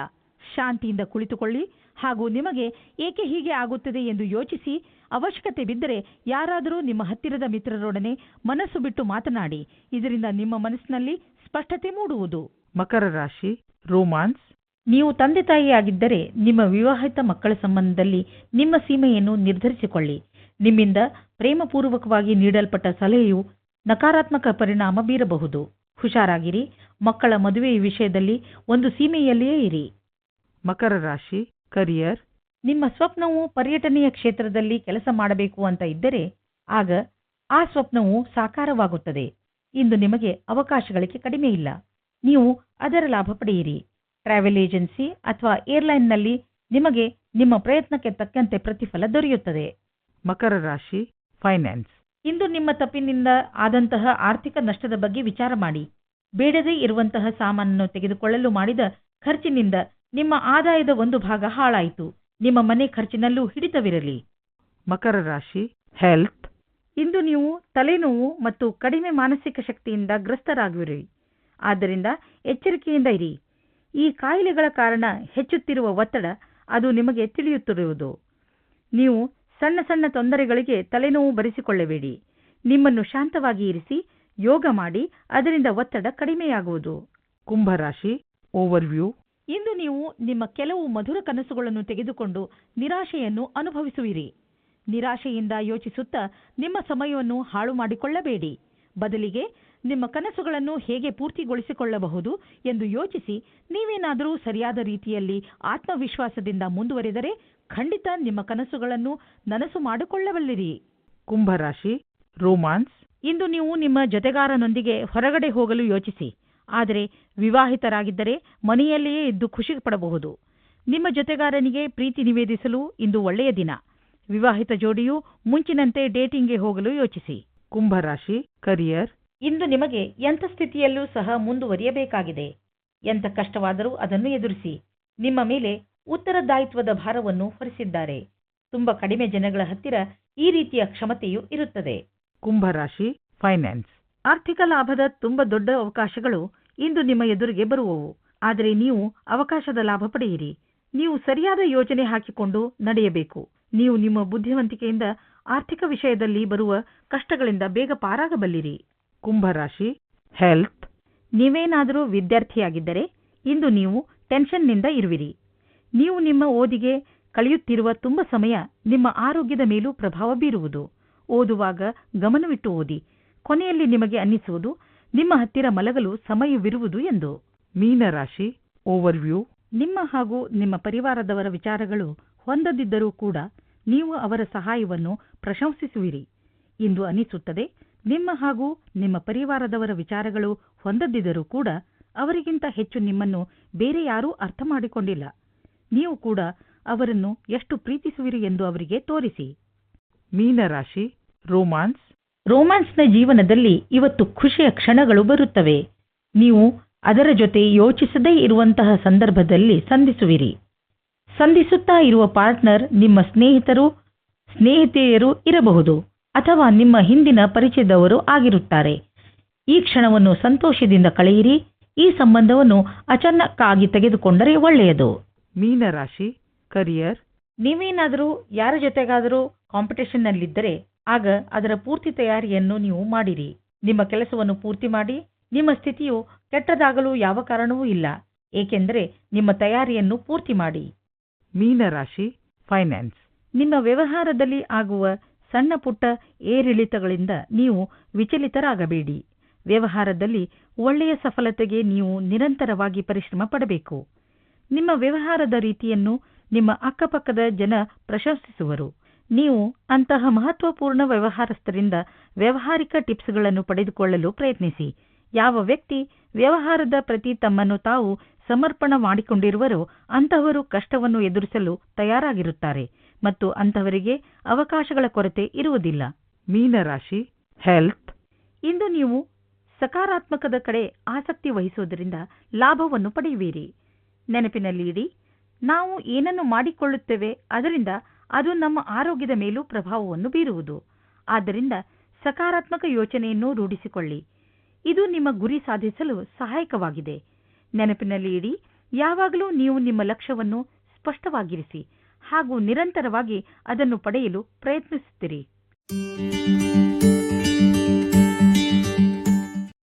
ಶಾಂತಿಯಿಂದ ಕುಳಿತುಕೊಳ್ಳಿ ಹಾಗೂ ನಿಮಗೆ ಏಕೆ ಹೀಗೆ ಆಗುತ್ತದೆ ಎಂದು ಯೋಚಿಸಿ ಅವಶ್ಯಕತೆ ಬಿದ್ದರೆ ಯಾರಾದರೂ ನಿಮ್ಮ ಹತ್ತಿರದ ಮಿತ್ರರೊಡನೆ ಮನಸ್ಸು ಬಿಟ್ಟು ಮಾತನಾಡಿ ಇದರಿಂದ ನಿಮ್ಮ ಮನಸ್ಸಿನಲ್ಲಿ ಸ್ಪಷ್ಟತೆ ಮೂಡುವುದು. ಮಕರ ರಾಶಿ ರೋಮಾನ್ಸ್. ನೀವು ತಂದೆ ತಾಯಿಯಾಗಿದ್ದರೆ ನಿಮ್ಮ ವಿವಾಹಿತ ಮಕ್ಕಳ ಸಂಬಂಧದಲ್ಲಿ ನಿಮ್ಮ ಸೀಮೆಯನ್ನು ನಿರ್ಧರಿಸಿಕೊಳ್ಳಿ. ನಿಮ್ಮಿಂದ ಪ್ರೇಮಪೂರ್ವಕವಾಗಿ ನೀಡಲ್ಪಟ್ಟ ಸಲಹೆಯು ನಕಾರಾತ್ಮಕ ಪರಿಣಾಮ ಬೀರಬಹುದು. ಹುಷಾರಾಗಿರಿ. ಮಕ್ಕಳ ಮದುವೆಯ ವಿಷಯದಲ್ಲಿ ಒಂದು ಸೀಮೆಯಲ್ಲಿಯೇ ಇರಿ. ಮಕರ ರಾಶಿ ಕರಿಯರ್ ನಿಮ್ಮ ಸ್ವಪ್ನವು ಪರ್ಯಟನೆಯ ಕ್ಷೇತ್ರದಲ್ಲಿ ಕೆಲಸ ಮಾಡಬೇಕು ಅಂತ ಇದ್ದರೆ ಆಗ ಆ ಸ್ವಪ್ನವು ಸಾಕಾರವಾಗುತ್ತದೆ. ಇಂದು ನಿಮಗೆ ಅವಕಾಶಗಳಿಗೆ ಕಡಿಮೆ ಇಲ್ಲ. ನೀವು ಅದರ ಲಾಭ ಪಡೆಯಿರಿ. ಟ್ರಾವೆಲ್ ಏಜೆನ್ಸಿ ಅಥವಾ ಏರ್ಲೈನ್ನಲ್ಲಿ ನಿಮಗೆ ನಿಮ್ಮ ಪ್ರಯತ್ನಕ್ಕೆ ತಕ್ಕಂತೆ ಪ್ರತಿಫಲ ದೊರೆಯುತ್ತದೆ. ಮಕರ ರಾಶಿ ಫೈನಾನ್ಸ್ ಇಂದು ನಿಮ್ಮ ತಪ್ಪಿನಿಂದ ಆದಂತಹ ಆರ್ಥಿಕ ನಷ್ಟದ ಬಗ್ಗೆ ವಿಚಾರ ಮಾಡಿ. ಬೇಡದೇ ಇರುವಂತಹ ಸಾಮಾನನ್ನು ತೆಗೆದುಕೊಳ್ಳಲು ಮಾಡಿದ ಖರ್ಚಿನಿಂದ ನಿಮ್ಮ ಆದಾಯದ ಒಂದು ಭಾಗ ಹಾಳಾಯಿತು. ನಿಮ್ಮ ಮನೆ ಖರ್ಚಿನಲ್ಲೂ ಹಿಡಿತವಿರಲಿ. ಮಕರ ರಾಶಿ ಹೆಲ್ತ್ ಇಂದು ನೀವು ತಲೆನೋವು ಮತ್ತು ಕಡಿಮೆ ಮಾನಸಿಕ ಶಕ್ತಿಯಿಂದ ಗ್ರಸ್ತರಾಗುವಿರಿ. ಆದ್ದರಿಂದ ಎಚ್ಚರಿಕೆಯಿಂದ ಇರಿ. ಈ ಕಾಯಿಲೆಗಳ ಕಾರಣ ಹೆಚ್ಚುತ್ತಿರುವ ಒತ್ತಡ ಅದು ನಿಮಗೆ ತಿಳಿಯುತ್ತಿರುವುದು. ನೀವು ಸಣ್ಣ ಸಣ್ಣ ತೊಂದರೆಗಳಿಗೆ ತಲೆನೋವು ಬರಿಸಿಕೊಳ್ಳಬೇಡಿ. ನಿಮ್ಮನ್ನು ಶಾಂತವಾಗಿ ಇರಿಸಿ ಯೋಗ ಮಾಡಿ ಅದರಿಂದ ಒತ್ತಡ ಕಡಿಮೆಯಾಗುವುದು. ಕುಂಭರಾಶಿ ಓವರ್ವ್ಯೂ ಇಂದು ನೀವು ನಿಮ್ಮ ಕೆಲವು ಮಧುರ ಕನಸುಗಳನ್ನು ತೆಗೆದುಕೊಂಡು ನಿರಾಶೆಯನ್ನು ಅನುಭವಿಸುವಿರಿ. ನಿರಾಶೆಯಿಂದ ಯೋಚಿಸುತ್ತಾ ನಿಮ್ಮ ಸಮಯವನ್ನು ಹಾಳು ಮಾಡಿಕೊಳ್ಳಬೇಡಿ. ಬದಲಿಗೆ ನಿಮ್ಮ ಕನಸುಗಳನ್ನು ಹೇಗೆ ಪೂರ್ತಿಗೊಳಿಸಿಕೊಳ್ಳಬಹುದು ಎಂದು ಯೋಚಿಸಿ ನೀವೇನಾದರೂ ಸರಿಯಾದ ರೀತಿಯಲ್ಲಿ ಆತ್ಮವಿಶ್ವಾಸದಿಂದ ಮುಂದುವರೆದರೆ ಖಂಡಿತ ನಿಮ್ಮ ಕನಸುಗಳನ್ನು ನನಸು ಮಾಡಿಕೊಳ್ಳಬಲ್ಲಿರಿ. ಕುಂಭರಾಶಿ ರೋಮಾನ್ಸ್. ಇಂದು ನೀವು ನಿಮ್ಮ ಜೊತೆಗಾರನೊಂದಿಗೆ ಹೊರಗಡೆ ಹೋಗಲು ಯೋಚಿಸಿ. ಆದರೆ ವಿವಾಹಿತರಾಗಿದ್ದರೆ ಮನೆಯಲ್ಲಿಯೇ ಇದ್ದು ಖುಷಿ ಪಡಬಹುದು. ನಿಮ್ಮ ಜೊತೆಗಾರನಿಗೆ ಪ್ರೀತಿ ನಿವೇದಿಸಲು ಇಂದು ಒಳ್ಳೆಯ ದಿನ. ವಿವಾಹಿತ ಜೋಡಿಯು ಮುಂಚಿನಂತೆ ಡೇಟಿಂಗ್ಗೆ ಹೋಗಲು ಯೋಚಿಸಿ. ಕುಂಭರಾಶಿ ಕರಿಯರ್. ಇಂದು ನಿಮಗೆ ಎಂಥ ಸ್ಥಿತಿಯಲ್ಲೂ ಸಹ ಮುಂದುವರಿಯಬೇಕಾಗಿದೆ. ಎಂಥ ಕಷ್ಟವಾದರೂ ಅದನ್ನು ಎದುರಿಸಿ. ನಿಮ್ಮ ಮೇಲೆ ಉತ್ತರದಾಯಿತ್ವದ ಭಾರವನ್ನು ಹೊರಿಸಿದ್ದಾರೆ. ತುಂಬಾ ಕಡಿಮೆ ಜನಗಳ ಹತ್ತಿರ ಈ ರೀತಿಯ ಕ್ಷಮತೆಯು ಇರುತ್ತದೆ. ಕುಂಭರಾಶಿ ಫೈನಾನ್ಸ್ ಆರ್ಥಿಕ ಲಾಭದ ತುಂಬಾ ದೊಡ್ಡ ಅವಕಾಶಗಳು ಇಂದು ನಿಮ್ಮ ಎದುರಿಗೆ ಬರುವವು. ಆದರೆ ನೀವು ಅವಕಾಶದ ಲಾಭ ಪಡೆಯಿರಿ. ನೀವು ಸರಿಯಾದ ಯೋಜನೆ ಹಾಕಿಕೊಂಡು ನಡೆಯಬೇಕು. ನೀವು ನಿಮ್ಮ ಬುದ್ಧಿವಂತಿಕೆಯಿಂದ ಆರ್ಥಿಕ ವಿಷಯದಲ್ಲಿ ಬರುವ ಕಷ್ಟಗಳಿಂದ ಬೇಗ ಪಾರಾಗಬಲ್ಲಿರಿ. ಕುಂಭರಾಶಿ ಹೆಲ್ತ್ ನೀವೇನಾದರೂ ವಿದ್ಯಾರ್ಥಿಯಾಗಿದ್ದರೆ ಇಂದು ನೀವು ಟೆನ್ಷನ್ನಿಂದ ಇರುವಿರಿ. ನೀವು ನಿಮ್ಮ ಓದಿಗೆ ಕಳೆಯುತ್ತಿರುವ ತುಂಬ ಸಮಯ ನಿಮ್ಮ ಆರೋಗ್ಯದ ಮೇಲೂ ಪ್ರಭಾವ ಬೀರುವುದು. ಓದುವಾಗ ಗಮನವಿಟ್ಟು ಓದಿ. ಕೊನೆಯಲ್ಲಿ ನಿಮಗೆ ಅನ್ನಿಸುವುದು ನಿಮ್ಮ ಹತ್ತಿರ ಮಲಗಲು ಸಮಯವಿರುವುದು ಎಂದು. ಮೀನರಾಶಿ ಓವರ್ವ್ಯೂ ನಿಮ್ಮ ಹಾಗೂ ನಿಮ್ಮ ಪರಿವಾರದವರ ವಿಚಾರಗಳು ಹೊಂದದಿದ್ದರೂ ಕೂಡ ನೀವು ಅವರ ಸಹಾಯವನ್ನು ಪ್ರಶಂಸಿಸುವಿರಿ. ಇಂದು ಅನಿಸುತ್ತದೆ ನಿಮ್ಮ ಹಾಗೂ ನಿಮ್ಮ ಪರಿವಾರದವರ ವಿಚಾರಗಳು ಹೊಂದದಿದ್ದರೂ ಕೂಡ ಅವರಿಗಿಂತ ಹೆಚ್ಚು ನಿಮ್ಮನ್ನು ಬೇರೆ ಯಾರೂ ಅರ್ಥ ಮಾಡಿಕೊಂಡಿಲ್ಲ. ನೀವು ಕೂಡ ಅವರನ್ನು ಎಷ್ಟು ಪ್ರೀತಿಸುವಿರಿ ಎಂದು ಅವರಿಗೆ ತೋರಿಸಿ. ಮೀನರಾಶಿ ರೋಮಾನ್ಸ್. ರೋಮ್ಯಾನ್ಸ್ನ ಜೀವನದಲ್ಲಿ ಇವತ್ತು ಖುಷಿಯ ಕ್ಷಣಗಳು ಬರುತ್ತವೆ. ನೀವು ಅದರ ಜೊತೆ ಯೋಚಿಸದೇ ಇರುವಂತಹ ಸಂದರ್ಭದಲ್ಲಿ ಸಂಧಿಸುವಿರಿ. ಸಂಧಿಸುತ್ತಾ ಇರುವ ಪಾರ್ಟ್ನರ್ ನಿಮ್ಮ ಸ್ನೇಹಿತರು ಸ್ನೇಹಿತೆಯರು ಇರಬಹುದು ಅಥವಾ ನಿಮ್ಮ ಹಿಂದಿನ ಪರಿಚಯದವರು ಆಗಿರುತ್ತಾರೆ. ಈ ಕ್ಷಣವನ್ನು ಸಂತೋಷದಿಂದ ಕಳೆಯಿರಿ. ಈ ಸಂಬಂಧವನ್ನು ಅಚಾನಕ್ಕಾಗಿ ತೆಗೆದುಕೊಂಡರೆ ಒಳ್ಳೆಯದು. ಮೀನರಾಶಿ ಕರಿಯರ್ ನೀವೇನಾದರೂ ಯಾರ ಜೊತೆಗಾದರೂ ಕಾಂಪಿಟೇಷನ್ನಲ್ಲಿದ್ದರೆ ಆಗ ಅದರ ಪೂರ್ತಿ ತಯಾರಿಯನ್ನು ನೀವು ಮಾಡಿರಿ. ನಿಮ್ಮ ಕೆಲಸವನ್ನು ಪೂರ್ತಿ ಮಾಡಿ ನಿಮ್ಮ ಸ್ಥಿತಿಯು ಕೆಟ್ಟದಾಗಲು ಯಾವ ಕಾರಣವೂ ಇಲ್ಲ. ಏಕೆಂದರೆ ನಿಮ್ಮ ತಯಾರಿಯನ್ನು ಪೂರ್ತಿ ಮಾಡಿ. ಮೀನರಾಶಿ ಫೈನಾನ್ಸ್ ನಿಮ್ಮ ವ್ಯವಹಾರದಲ್ಲಿ ಆಗುವ ಸಣ್ಣ ಪುಟ್ಟ ಏರಿಳಿತಗಳಿಂದ ನೀವು ವಿಚಲಿತರಾಗಬೇಡಿ. ವ್ಯವಹಾರದಲ್ಲಿ ಒಳ್ಳೆಯ ಸಫಲತೆಗೆ ನೀವು ನಿರಂತರವಾಗಿ ಪರಿಶ್ರಮ ಪಡಬೇಕು. ನಿಮ್ಮ ವ್ಯವಹಾರದ ರೀತಿಯನ್ನು ನಿಮ್ಮ ಅಕ್ಕಪಕ್ಕದ ಜನ ಪ್ರಶಂಸಿಸುವರು. ನೀವು ಅಂತಹ ಮಹತ್ವಪೂರ್ಣ ವ್ಯವಹಾರಸ್ಥರಿಂದ ವ್ಯವಹಾರಿಕ ಟಿಪ್ಸ್ಗಳನ್ನು ಪಡೆದುಕೊಳ್ಳಲು ಪ್ರಯತ್ನಿಸಿ. ಯಾವ ವ್ಯಕ್ತಿ ವ್ಯವಹಾರದ ಪ್ರತಿ ತಮ್ಮನ್ನು ತಾವು ಸಮರ್ಪಣ ಮಾಡಿಕೊಂಡಿರುವರೋ ಅಂತಹವರು ಕಷ್ಟವನ್ನು ಎದುರಿಸಲು ತಯಾರಾಗಿರುತ್ತಾರೆ ಮತ್ತು ಅಂತಹವರಿಗೆ ಅವಕಾಶಗಳ ಕೊರತೆ ಇರುವುದಿಲ್ಲ. ಮೀನರಾಶಿ ಹೆಲ್ತ್ ಇಂದು ನೀವು ಸಕಾರಾತ್ಮಕದ ಕಡೆ ಆಸಕ್ತಿ ವಹಿಸುವುದರಿಂದ ಲಾಭವನ್ನು ಪಡೆಯುವಿರಿ. ನೆನಪಿನಲ್ಲಿಡಿ ನಾವು ಏನನ್ನು ಮಾಡಿಕೊಳ್ಳುತ್ತೇವೆ ಅದರಿಂದ ಅದು ನಮ್ಮ ಆರೋಗ್ಯದ ಮೇಲೂ ಪ್ರಭಾವವನ್ನು ಬೀರುವುದು. ಆದ್ದರಿಂದ ಸಕಾರಾತ್ಮಕ ಯೋಚನೆಯನ್ನು ರೂಢಿಸಿಕೊಳ್ಳಿ. ಇದು ನಿಮ್ಮ ಗುರಿ ಸಾಧಿಸಲು ಸಹಾಯಕವಾಗಿದೆ. ನೆನಪಿನಲ್ಲಿ ಇಡಿ, ಯಾವಾಗಲೂ ನೀವು ನಿಮ್ಮ ಲಕ್ಷ್ಯವನ್ನು ಸ್ಪಷ್ಟವಾಗಿರಿಸಿ ಹಾಗೂ ನಿರಂತರವಾಗಿ ಅದನ್ನು ಪಡೆಯಲು ಪ್ರಯತ್ನಿಸುತ್ತಿರಿ.